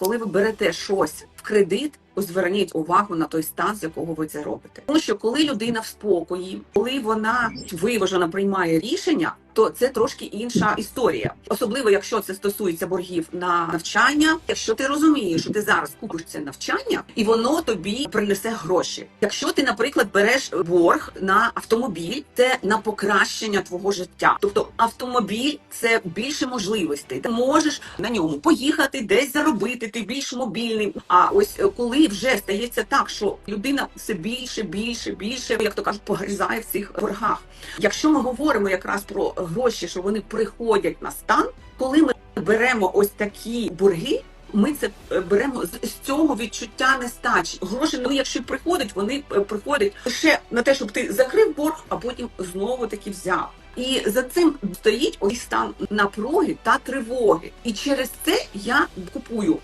коли ви берете щось в кредит, зверніть увагу на той стан, з якого ви це робите. Тому що коли людина в спокої, коли вона виважено приймає рішення, то це трошки інша історія. Особливо, якщо це стосується боргів на навчання. Якщо ти розумієш, що ти зараз купиш це навчання, і воно тобі принесе гроші. Якщо ти, наприклад, береш борг на автомобіль, це на покращення твого життя. Тобто автомобіль це більше можливостей. Ти можеш на ньому поїхати, десь заробити, ти більш мобільний. А ось е, коли вже стається так, що людина все більше, більше, більше, як то кажуть, погризає в цих боргах. Якщо ми говоримо якраз про гроші, що вони приходять на стан, коли ми беремо ось такі борги. Ми це е, беремо з цього відчуття нестачі. Гроші, ну якщо приходять, вони е, приходять лише на те, щоб ти закрив борг, а потім знову таки взяв. І за цим стоїть ось стан напруги та тривоги. І через це я купую